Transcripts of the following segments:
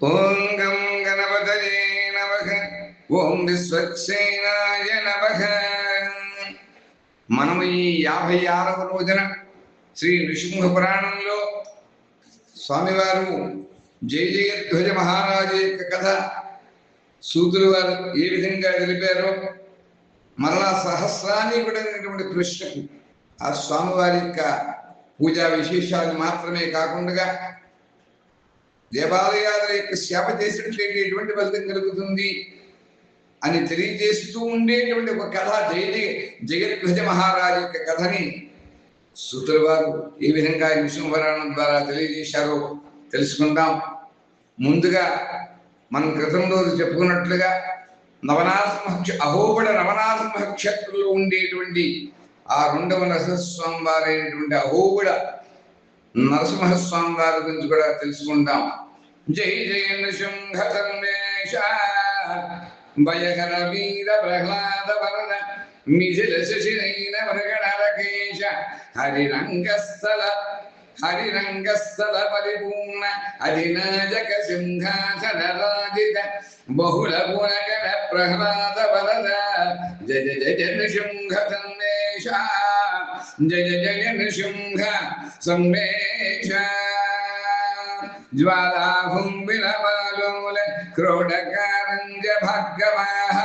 ఓం గం గణపతయే నమ. ఓం విశ్వక్సేనాయ నమ. మనము ఈ యాభై ఆరవ రోజున శ్రీ నృసింహ పురాణంలో స్వామివారు జయ జయధ్వజ మహారాజు యొక్క కథ సూతులు వారు ఏ విధంగా తెలిపారో మరలా సహస్రానీకుడైనటువంటి కృష్ణకు ఆ స్వామివారి యొక్క పూజా విశేషాలు మాత్రమే కాకుండా దేవాలయాల యొక్క సేవ చేసినట్లయితే ఎటువంటి ఫలితం కలుగుతుంది అని తెలియజేస్తూ ఉండేటువంటి ఒక కథ జయ జగద్గజ మహారాజు యొక్క కథని సూతుల వారు ఏ విధంగా ఈ విష్ణుపురాణం ద్వారా తెలియజేశారో తెలుసుకుందాం. ముందుగా మనం క్రితం రోజు చెప్పుకున్నట్లుగా నవనాసింహక్ష అహోబడ నవనాథ ఉండేటువంటి ఆ రెండవ నరసింహస్వామి వారైనటువంటి అహోబుడ నరసింహస్వామి వారి గురించి కూడా తెలుసుకుంటాం జై జయ నృసింహ సంవేశ భయకర వీర ప్రహ్లాద వరద మిథిల శిశిరైన మృగణరకేశ హరిరంగస్థల హరిరంగస్థల పరిపూర్ణ అధినాయక సింహాసన రాజిత బహుళ గుణగణ ప్రహ్లాద వరద జయ జయ నృసింహ సందేశ జయ జయ నృసింహ సందేశ జ్వాలాహుంబిలమాలోల క్రోడకారంజ భాగవాహ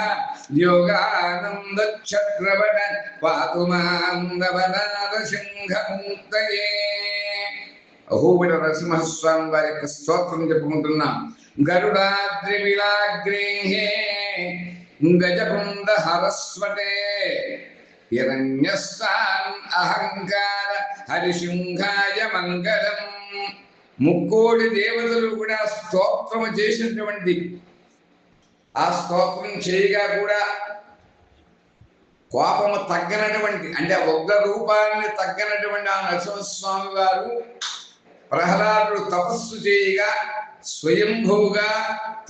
యోగానంద చక్రవట పాతు మాందవనాద సింహముక్తయే అహోబిడ నరసింహస్వామి వారి యొక్క స్తోత్రం చెప్పుకుంటున్నాం గరుడాద్రి విలాగ్రేహే గజబృంద హరస్వటే హిరణ్యస్థాన్ అహంకార హరిసింహాయ మంగళం ముక్కోడి దేవతలు కూడా స్తోత్రము చేసినటువంటి ఆ స్తోత్రం చేయగా కూడా కోపము తగ్గనటువంటి అంటే ఉగ్ర రూపాన్ని తగ్గనటువంటి ఆ నరసింహస్వామి వారు ప్రహ్లాదుడు తపస్సు చేయగా స్వయంభువుగా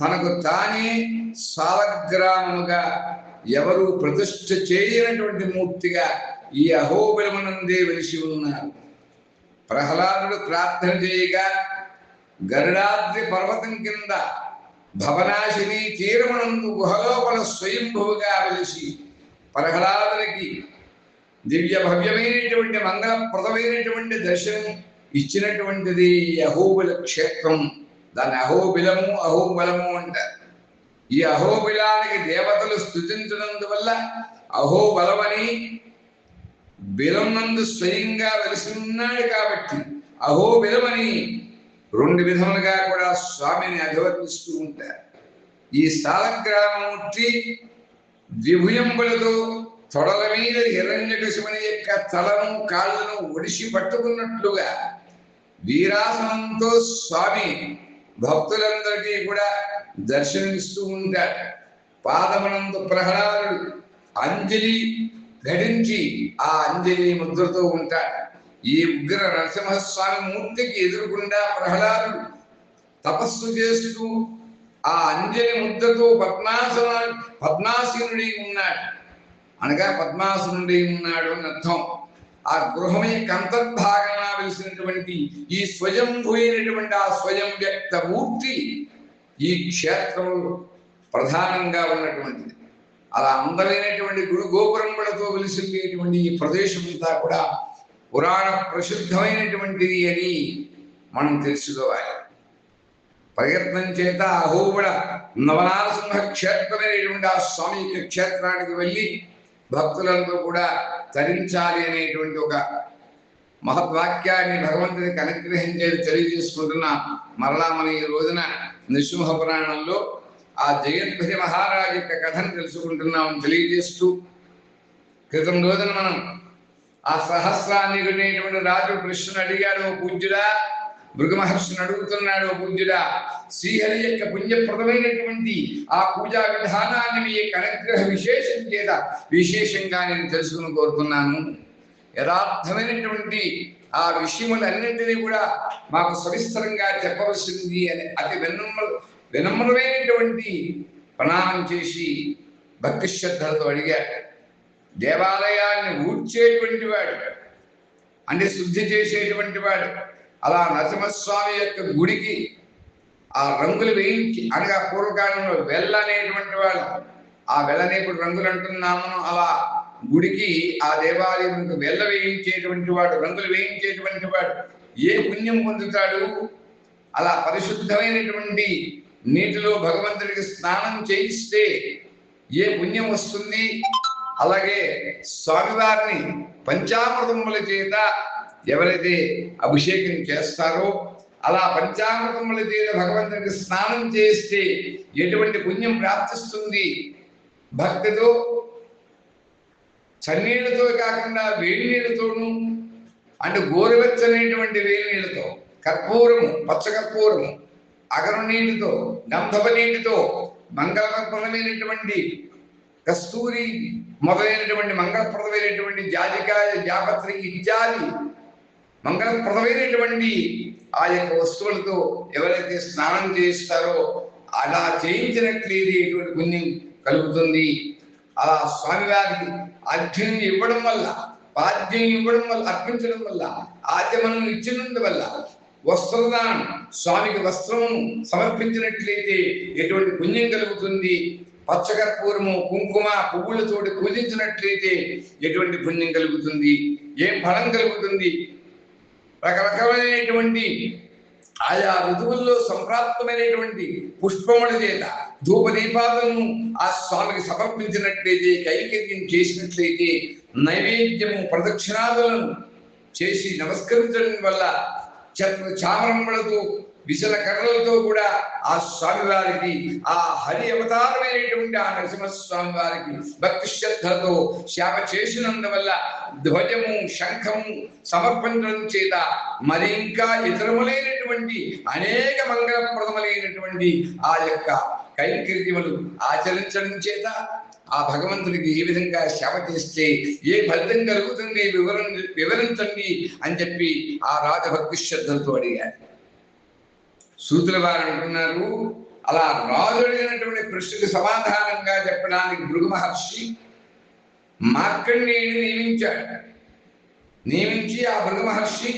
తనకు తానే సాలగ్రామముగా ఎవరు ప్రతిష్ఠ చేయనటువంటి మూర్తిగా ఈ అహోబలమునందే వెలిసి ఉన్నారు. ప్రహ్లాదుడు ప్రార్థన చేయగా గరుడాద్రి పర్వతం కింద భవనాశిని తీరమునందు గుహలోపల స్వయంభువుగా వెలిసి ప్రహ్లాదునికి దివ్య భవ్యమైనటువంటి మంగళప్రదమైనటువంటి దర్శనం ఇచ్చినటువంటిది అహోబిల క్షేత్రం. దాని అహోబిలము అహోబలము అంటారు. ఈ అహోబిలానికి దేవతలు స్థుతించినందువల్ల అహోబలమని బిలం నందు స్వయంగా వెలిసి ఉన్నాడు కాబట్టి. అహోబిలమని రెండు విధములుగా కూడా స్వామిని అభివర్ణిస్తూ ఉంటారు. ఈ సాలగ్రామమూర్తి ద్విభుజంబులతో తొడల మీద హిరణ్యకశివుని యొక్క తలను కాళ్ళను ఒడిసి పట్టుకున్నట్లుగా వీరాసనంతో స్వామి భక్తులందరికీ కూడా దర్శనమిస్తూ ఉంటాడు పాదమనందు ప్రహ్లాదుడు అంజలి ధరించి ఆ అంజలి ముద్రతో ఉంటాడు. ఈ ఉగ్ర నరసింహస్వామి మూర్తికి ఎదురుకుండా ప్రహ్లాదుడు తపస్సు చేస్తూ ఆ అంజలి ముద్రతో పద్మాసన పద్మాసీనుడి ఉన్నాడు. అనగా పద్మాసనుడి ఉన్నాడు అని అర్థం. ఆ గృహం యొక్క అంతర్భాగంగా వెలిసినటువంటి ఈ స్వయంభూయినటువంటి ఆ స్వయం వ్యక్త మూర్తి ఈ క్షేత్రంలో ప్రధానంగా ఉన్నటువంటిది. అలా అందమైనటువంటి గురు గోపురములతో వెలిసిపోయేటువంటి ఈ ప్రదేశం అంతా కూడా పురాణ ప్రసిద్ధమైనటువంటిది అని మనం తెలుసుకోవాలి. ప్రయత్నం చేత అహోబుడ నవనారసింహ క్షేత్రమైనటువంటి ఆ స్వామి యొక్క క్షేత్రానికి వెళ్ళి భక్తులందరూ కూడా తరించాలి అనేటువంటి ఒక మహద్వాక్యాన్ని భగవంతునికి అనుగ్రహించేది తెలియజేసుకుంటున్న మరలా మన ఈ రోజున నృసింహ పురాణంలో ఆ జగద్భజ మహారాజు యొక్క కథను తెలుసుకుంటున్నాం తెలియజేస్తూ క్రితం రోజున మనం ఆ సహస్రాన్ని రాజు కృష్ణుని అడిగాడు "ఓ పూజ్యుడా మృగ మహర్షిని అడుగుతున్నాడు "ఓ పూజ్యుడా శ్రీహరి యొక్క పుణ్యప్రదమైనటువంటి ఆ పూజా విధానాన్ని మీ యొక్క అనుగ్రహ విశేషం చేత విశేషంగా నేను తెలుసుకుని కోరుతున్నాను. యథార్థమైనటువంటి ఆ విషయములన్నింటినీ కూడా మాకు సవిస్తరంగా చెప్పవలసింది అని అతి వినమ్ర వినమ్రమైనటువంటి ప్రణామం చేసి భక్తి శ్రద్ధలతో అడిగాడు దేవాలయాన్ని ఊడ్చేటువంటి వాడు అంటే శుద్ధి చేసేటువంటి వాడు అలా నరసింహస్వామి యొక్క గుడికి ఆ రంగులు వేయించి అనగా పూర్వకాలంలో వెల్ల అనేటువంటి వాడు ఆ వెళ్ళని ఇప్పుడు రంగులు అంటున్నాము అలా గుడికి ఆ దేవాలయంకు వెళ్ళ వేయించేటువంటి వాడు రంగులు వేయించేటువంటి వాడు ఏ పుణ్యం పొందుతాడు? అలా పరిశుద్ధమైనటువంటి నీటిలో భగవంతుడికి స్నానం చేయిస్తే ఏ పుణ్యం వస్తుంది? అలాగే స్వామివారిని పంచామృతముల చేత ఎవరైతే అభిషేకం చేస్తారో అలా పంచామృతముల చేత భగవంతుడికి స్నానం చేస్తే ఎటువంటి పుణ్యం ప్రాప్తిస్తుంది? భక్తితో చన్నీళ్ళతో కాకుండా వేడి నీళ్ళతోనూ అంటే గోరువెచ్చనేటువంటి వేడి నీళ్ళతో కర్పూరము పచ్చ కర్పూరము అగరు నీటితో గంధప నీటితో మంగళప్రదమైనటువంటి కస్తూరి మొదలైనటువంటి మంగళప్రదమైనటువంటి జాజికాయ జాపత్రి ఇత్యాది మంగళప్రదమైనటువంటి ఆ యొక్క వస్తువులతో ఎవరైతే స్నానం చేస్తారో అలా చేయించినట్లయితే ఎటువంటి పుణ్యం కలుగుతుంది. అలా స్వామివారికి అర్ఘ్యం ఇవ్వడం వల్ల పాద్యం ఇవ్వడం వల్ల అర్పించడం వల్ల ఆద్యమనం ఇచ్చినందు వల్ల వస్త్రదానం స్వామికి వస్త్రము సమర్పించినట్లయితే ఎటువంటి పుణ్యం కలుగుతుంది? పచ్చకర్పూరము కుంకుమ పువ్వులతోటి పూజించినట్లయితే ఎటువంటి పుణ్యం కలుగుతుంది? ఏం ఫలం కలుగుతుంది? రకరకమైనటువంటి ఆయా ఋతువుల్లో సంప్రాప్తమైనటువంటి పుష్పముల చేత ధూప దీపాలను ఆ స్వామికి సమర్పించినట్లయితే కైకర్యం చేసినట్లయితే నైవేద్యము ప్రదక్షిణాదులను చేసి నమస్కరించడం వల్ల చత్ర విశల కర్రలతో కూడా ఆ స్వామి వారికి ఆ హరి అవతారమైనటువంటి ఆ నరసింహస్వామి వారికి భక్తి శ్రద్ధతో సేవ చేసినందువల్ల ధ్వజము శంఖము సమర్పించడం చేత మరి ఇంకా ఇతరములైనటువంటి అనేక మంగళప్రదములైనటువంటి ఆ యొక్క కైంకర్యములు ఆచరించడం చేత ఆ భగవంతుడికి ఏ విధంగా సేవ చేస్తే ఏ ఫలితం కలుగుతుంది వివరణ వివరించండి అని చెప్పి ఆ రాజభక్తి శ్రద్ధలతో అడిగారు. సూతుల వారు అంటున్నారు అలా రాజు అడిగినటువంటి ప్రశ్నకు సమాధానంగా చెప్పడానికి భృగు మహర్షి మార్కండేయుని నియమించాడు. నియమించి ఆ భృగు మహర్షి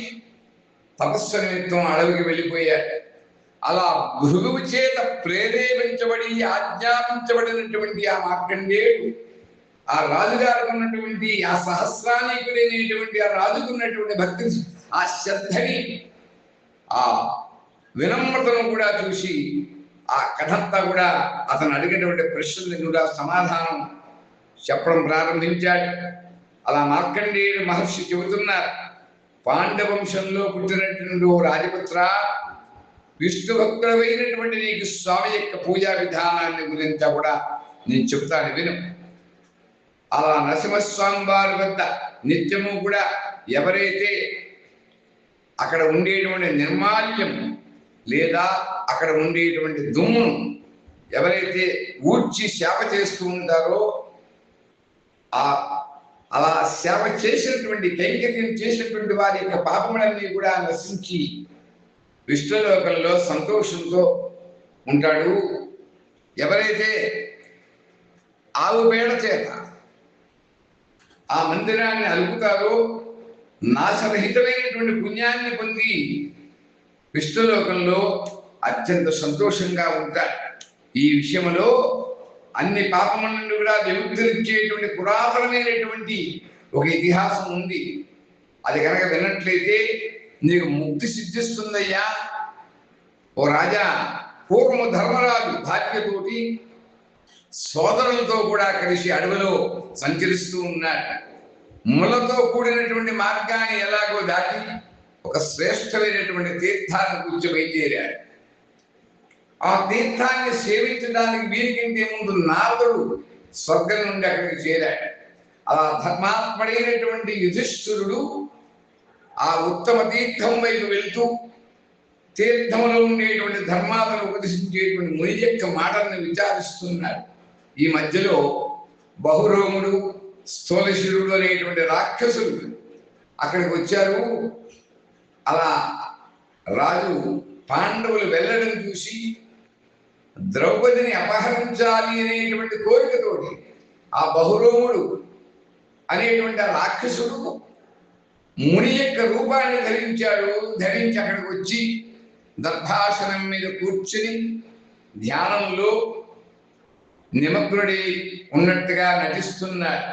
తపస్సు నిమిత్తం అడవికి వెళ్ళిపోయాడు. అలా భృగువు చేత ప్రేరేపించబడి ఆజ్ఞాపించబడినటువంటి ఆ మార్కండేయుడు ఆ రాజుగారికి ఉన్నటువంటి ఆ సహస్రానీకుడైనటువంటి ఆ రాజుకున్నటువంటి భక్తి ఆ శ్రద్ధని ఆ వినమ్రతను కూడా చూసి ఆ కథంతా కూడా అతను అడిగినటువంటి ప్రశ్నలకు కూడా సమాధానం చెప్పడం ప్రారంభించాడు. అలా మార్కండేయుడు మహర్షి చెబుతున్నారు పాండవంశంలో పుట్టినటువంటి ఓ రాజపుత్ర విష్ణుభక్తుడమైనటువంటి నీకు స్వామి యొక్క పూజా విధానాన్ని గురించి కూడా నేను చెప్తాను విను. అలా నరసింహస్వామి వారి వద్ద నిత్యము కూడా ఎవరైతే అక్కడ ఉండేటువంటి నిర్మాల్యం లేదా అక్కడ ఉండేటువంటి దుమ్మును ఎవరైతే ఊడ్చి సేవ చేస్తూ ఉంటారో ఆ అలా సేవ చేసినటువంటి కైంకర్యం చేసినటువంటి వారి యొక్క పాపములన్నీ కూడా నశించి విష్ణులోకంలో సంతోషంతో ఉంటాడు. ఎవరైతే ఆవు పేడ చేత ఆ మందిరాన్ని అలుపుతారో నాశరహితమైనటువంటి పుణ్యాన్ని పొంది విష్ణులోకంలో అత్యంత సంతోషంగా ఉంటారు. ఈ విషయంలో అన్ని పాపముల నుండి కూడా విముక్తినిచ్చేటువంటి పురాతనమైనటువంటి ఒక ఇతిహాసం ఉంది. అది కనుక విన్నట్లయితే నీకు ముక్తి సిద్ధిస్తుందయ్యా? ఓ రాజా పూర్వము ధర్మరాజు భార్యతోటి సోదరులతో కూడా కలిసి అడవిలో సంచరిస్తూ ఉన్నాడు. ములతో కూడినటువంటి మార్గాన్ని ఎలాగో దాటి ఒక శ్రేష్టమైనటువంటి తీర్థాన్ని కూర్చో బయలుదేరాడు. ఆ తీర్థాన్ని సేవించడానికి వీరికంటే ముందు నారదుడు స్వర్గం నుండి అక్కడికి చేరాడు. అలా ధర్మాత్మడైనటువంటి యుధిష్ఠురుడు ఆ ఉత్తమ తీర్థం వైపు వెళ్తూ తీర్థంలో ఉండేటువంటి ధర్మాలను ఉపదేశించేటువంటి ముని యొక్క మాటలను విచారిస్తున్నాడు ఈ మధ్యలో బహురోముడు స్థూలశిరుడు అనేటువంటి రాక్షసులు అక్కడికి వచ్చారు. అలా రాజు పాండవులు వెళ్ళడం చూసి ద్రౌపదిని అపహరించాలి అనేటువంటి కోరికతోటి ఆ బహురోముడు అనేటువంటి ఆ రాక్షసుడు ముని యొక్క రూపాన్ని ధరించాడు ధరించి అక్కడికి వచ్చి దర్భాసనం మీద కూర్చుని ధ్యానంలో నిమగ్నుడి ఉన్నట్టుగా నటిస్తున్నాడు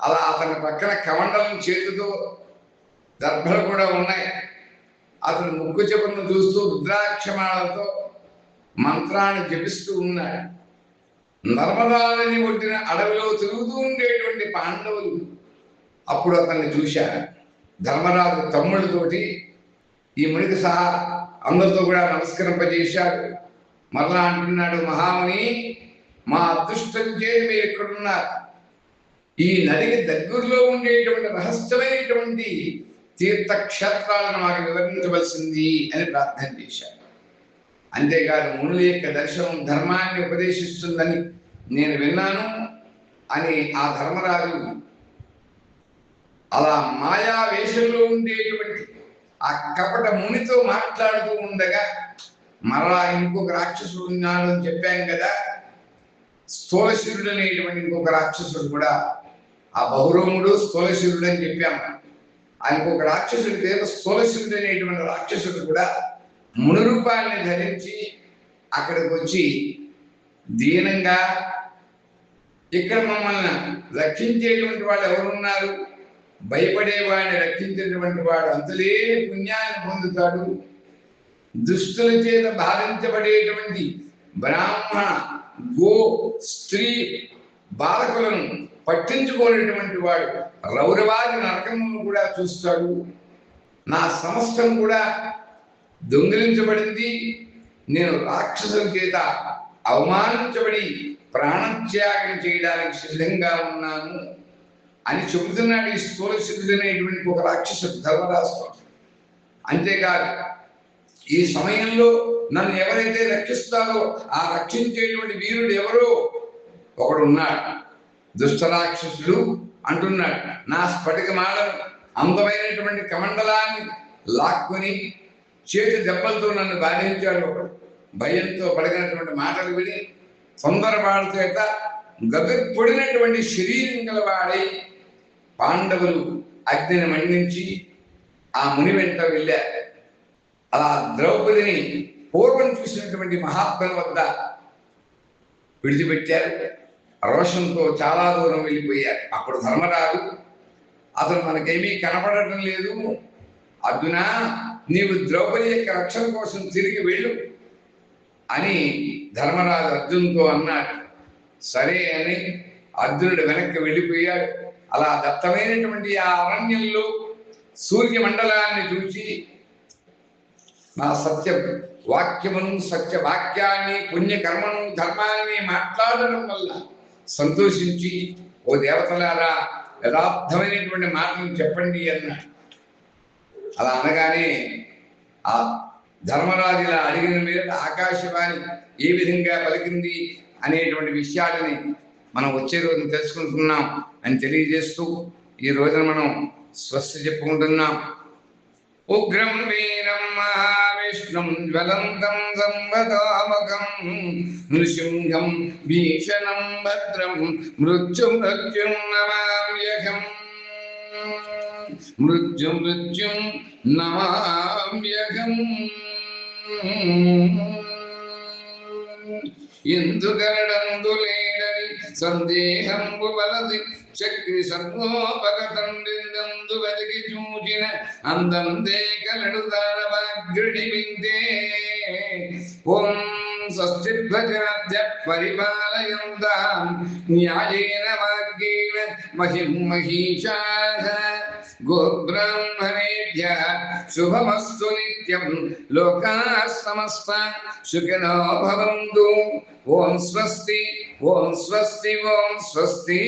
అలా అతని పక్కన కమండలం చేతితో దర్భలు కూడా ఉన్నాయి. అతను ముక్కు చెప్పును చూస్తూ రుద్రాక్షమాలతో మంత్రాన్ని జపిస్తూ ఉన్నాడు. నర్మదాలని ఒడ్డిన అడవిలో తిరుగుతూ ఉండేటువంటి పాండవులు అప్పుడు అతన్ని చూశాను ధర్మరాజు తమ్ముళ్ళతోటి ఈ మునికి సహా అందరితో కూడా నమస్కరింపజేశాడు. మరలా అంటున్నాడు మహాముని మా అదృష్టం చేసి మీరు ఎక్కడున్నారు ఈ నదికి దగ్గరలో ఉండేటువంటి రహస్యమైనటువంటి తీర్థక్షేత్రాలను మాకు వివరించవలసింది అని ప్రార్థన చేశాడు. అంతేకాదు మునుల యొక్క దర్శనం ధర్మాన్ని ఉపదేశిస్తుందని నేను విన్నాను అని ఆ ధర్మరాజు అలా మాయా వేషంలో ఉండేటువంటి ఆ కపట మునితో మాట్లాడుతూ ఉండగా మరలా ఇంకొక రాక్షసుడు ఉన్నాడు అని చెప్పాం కదా. స్థూలశిరుడు అనేటువంటి ఇంకొక రాక్షసుడు కూడా ఆ బహురోముడు స్థూలశిరుడు అని చెప్పాము ఆ ఇంకొక రాక్షసుడి పేరు స్థూలశిరుడు అనేటువంటి రాక్షసుడు కూడా మునురూపాన్ని ధరించి అక్కడికి వచ్చి దీనంగా ఇక్కడ మమ్మల్ని రక్షించేటువంటి వాళ్ళు ఎవరున్నారు? భయపడే వాడిని రక్షించేటువంటి వాడు అంతలే పుణ్యాన్ని పొందుతాడు. దుష్టుల చేత బాధించబడేటువంటి బ్రాహ్మణ గో స్త్రీ బాలకులను పట్టించుకోనటువంటి వాడు రౌరవాది నరకమును కూడా చూస్తాడు. నా సమస్తం కూడా దొంగిలించబడింది. నేను రాక్షసుల చేత అవమానించబడి ప్రాణత్యాగం చేయడానికి సిద్ధంగా ఉన్నాను. అని చెబుతున్నాడు ఈ స్థూల సిద్ధుడనేటువంటి ఒక రాక్షసుడు ధర్మరాష్ట్రం అంతేకాదు ఈ సమయంలో నన్ను ఎవరైతే రక్షిస్తారో ఆ రక్షించేటువంటి వీరుడు ఎవరో? ఒకడు ఉన్నాడు. దుష్టరాక్షసుడు అంటున్నాడు నా స్ఫటిక మాలను అందమైనటువంటి కమండలాన్ని లాక్కొని చేతి దెబ్బలతో నన్ను బాధించాడు ఒకడు. భయంతో పడినటువంటి మాటలు విని తొందరపాటు చేత పొడినటువంటి శరీరం గలవాడై పాండవులు అగ్నిని మండించి ఆ ముని వెంట వెళ్ళారు. అలా ద్రౌపదిని పూర్వం చూసినటువంటి మహాత్ముల వద్ద విడిచిపెట్టారు. రోషంతో చాలా దూరం వెళ్ళిపోయారు. అప్పుడు ధర్మరాజు అతను మనకేమీ కనపడటం లేదు. అర్జున నీవు ద్రౌపది యొక్క రక్షణ కోసం తిరిగి వెళ్ళు అని ధర్మరాజు అర్జున్తో అన్నాడు. సరే అని అర్జునుడు వెనక్కి వెళ్ళిపోయాడు. అలా దత్తమైనటువంటి ఆ అరణ్యంలో సూర్య మండలాన్ని చూసి నా సత్య వాక్యమును సత్య వాక్యాన్ని పుణ్యకర్మను ధర్మాన్ని మాట్లాడడం వల్ల సంతోషించి ఓ దేవతలారా యథార్థమైనటువంటి మాటలు చెప్పండి అన్నాడు. అలా అనగానే ఆ ధర్మరాజు ఇలా అడిగిన మీద ఆకాశవాణి ఏ విధంగా పలికింది అనేటువంటి విషయాలని మనం వచ్చే రోజు తెలుసుకుంటున్నాం అని తెలియజేస్తూ ఈ రోజున మనం స్వస్తి చెప్పుకుంటున్నాం. ఉగ్రం వీరం మహావిష్ణుం జ్వలంతం సంవదామకం నృసింహం భీషణం భద్రం మృత్యు మృత్యుం నమామ్యహం. మృత్యు మృత్యుం నమామ్యహం. ఎందుకనడందులే సందేహంబు వలది శక్తి సర్వోపగతం నిందందు వెతికి చూచిన అందందే కలడు దానవాగ్రుడి విందే ఓం స్వస్తిధ్వజాద్య పరిపాలయంతాం న్యాయేన వాక్యేన మహిం మహిషాః గోబ్రాహ్మణేభ్య శుభమస్సు నిత్యం లోకా సమస్త సుఖినో భవంతు ఓం స్వస్తి ఓం స్వస్తి ఓం స్వస్తి